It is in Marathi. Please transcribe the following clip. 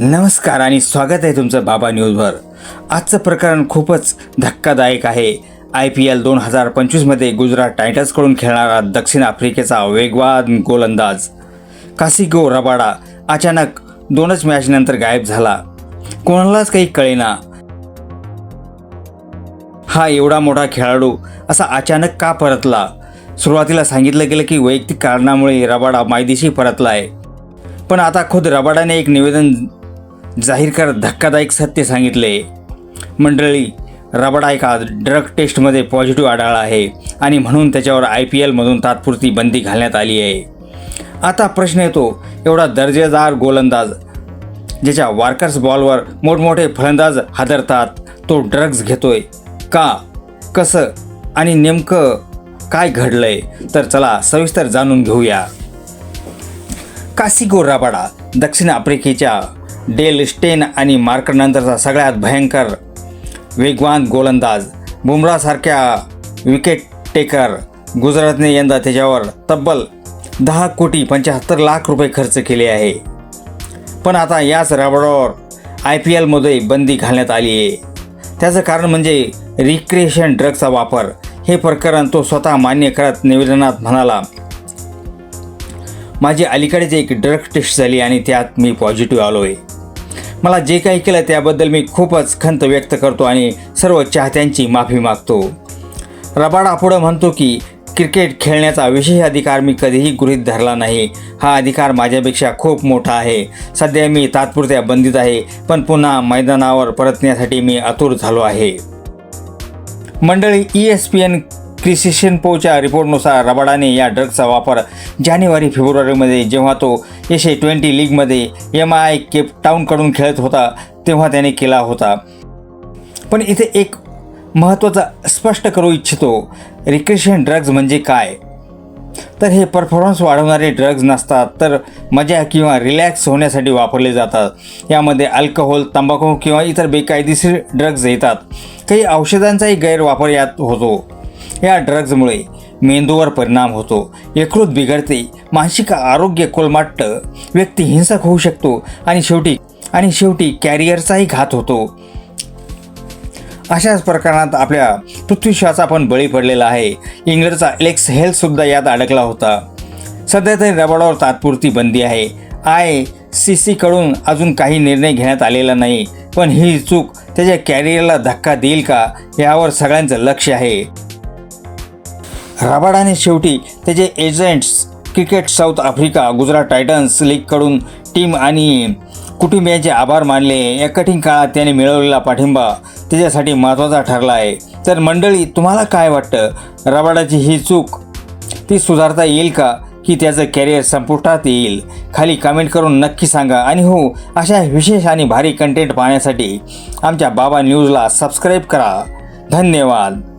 नमस्कार आणि स्वागत आहे तुमचं बाबा न्यूजवर. आजचं प्रकरण खूपच धक्कादायक आहे. आय पी एल दोन हजार पंचवीसमध्ये गुजरात टायटन्सकडून खेळणारा दक्षिण आफ्रिकेचा वेगवान गोलंदाज. कासिगो रबाडा अचानक दोनच मॅचनंतर गायब झाला. कोणालाच काही कळेना. हा एवढा मोठा खेळाडू असा अचानक का परतला? सुरुवातीला सांगितलं गेलं की वैयक्तिक कारणामुळे रबाडा मायदेशी परतला आहे पण आता खुद रबाडाने एक निवेदन जाहीर करत धक्कादायक सत्य सांगितले. मंडळी रबाडा एका ड्रग टेस्टमध्ये पॉझिटिव्ह आढळला आहे आणि म्हणून त्याच्यावर आय पी एलमधून तात्पुरती बंदी घालण्यात आली आहे. आता प्रश्न येतो एवढा दर्जेदार गोलंदाज ज्याच्या वार्कर्स बॉलवर मोठमोठे फलंदाज हादरतात तो ड्रग्ज घेतोय. का? कसं? आणि नेमकं काय घडलंय? तर चला सविस्तर जाणून घेऊया. कासिगो राबाडा दक्षिण आफ्रिकेच्या डेल स्टेन आणि मार्कनंतरचा सगळ्यात भयंकर वेगवान गोलंदाज बुमरासारख्या विकेट टेकर गुजरातने यंदा त्याच्यावर तब्बल दहा कोटी पंच्याहत्तर लाख रुपये खर्च केले आहे. पण आता याच रबडावर आय पी एलमध्ये बंदी घालण्यात आली आहे. त्याचं कारण म्हणजे रिक्रिएशन ड्रगचा वापर. हे प्रकरण तो स्वतः मान्य करत निवेदनात म्हणाला माझी अलीकडेच एक ड्रग टेस्ट झाली आणि त्यात मी पॉझिटिव्ह आलो आहे मला जे काही केलं त्याबद्दल मी खूपच खंत व्यक्त करतो आणि सर्व चाहत्यांची माफी मागतो. रबाडा पुढं म्हणतो की क्रिकेट खेळण्याचा विशेष अधिकार मी कधीही गृहीत धरला नाही. हा अधिकार माझ्यापेक्षा खूप मोठा आहे. सध्या मी तात्पुरत्या बंदीत आहे पण पुन्हा मैदानावर परतण्यासाठी मी आतुर झालो आहे. मंडळी ई एस पी एन क्रिसिशन पोच्या रिपोर्टनुसार रबाडाने या ड्रग्सचा वापर जानेवारी फेब्रुवारीमध्ये जेव्हा तो एशे ट्वेंटी लीगमध्ये एम आय केपटाऊनकडून खेळत होता तेव्हा त्याने केला होता. पण इथे एक महत्त्वाचा स्पष्ट करू इच्छितो रिक्रेशन ड्रग्ज म्हणजे काय? तर हे परफॉर्मन्स वाढवणारे ड्रग्ज नसतात तर मजा किंवा रिलॅक्स होण्यासाठी वापरले जातात. यामध्ये अल्कोहोल तंबाखू किंवा इतर बेकायदेशीर ड्रग्ज येतात. काही औषधांचाही गैरवापर यात होतो. या ड्रग्जमुळे मेंदूवर परिणाम होतो. यकृत बिघडते मानसिक आरोग्य कोलमाट्ट व्यक्ती हिंसक होऊ शकतो आणि शेवटी आणि शेवटी कॅरियरचाही घात होतो. अशाच प्रकरणात आपल्या पृथ्वीश्वाचा पण बळी पडलेला आहे. इंग्लंडचा एलेक्स हेल्थसुद्धा यात अडकला होता. सध्या तरी रबडावर तात्पुरती बंदी आहे. आय सी सीकडून अजून काही निर्णय घेण्यात आलेला नाही. पण ही चूक त्याच्या कॅरियरला धक्का देईल का यावर सगळ्यांचं लक्ष आहे. रबाडाने शेवटी त्याचे agents cricket South Africa Gujarat Titans लीगकडून team आणि कुटुंबियांचे आभार मानले. या कठीण काळात त्याने मिळवलेला पाठिंबा त्याच्यासाठी महत्त्वाचा ठरला आहे. तर मंडळी तुम्हाला काय वाटतं? रबाडाची ही चूक ती सुधारता येईल का? की त्याचं कॅरियर संपुष्टात येईल? खाली कमेंट करून नक्की सांगा. आणि हो अशा विशेष आणि भारी कंटेंट पाहण्यासाठी आमच्या बाबा न्यूजला सबस्क्राईब करा. धन्यवाद.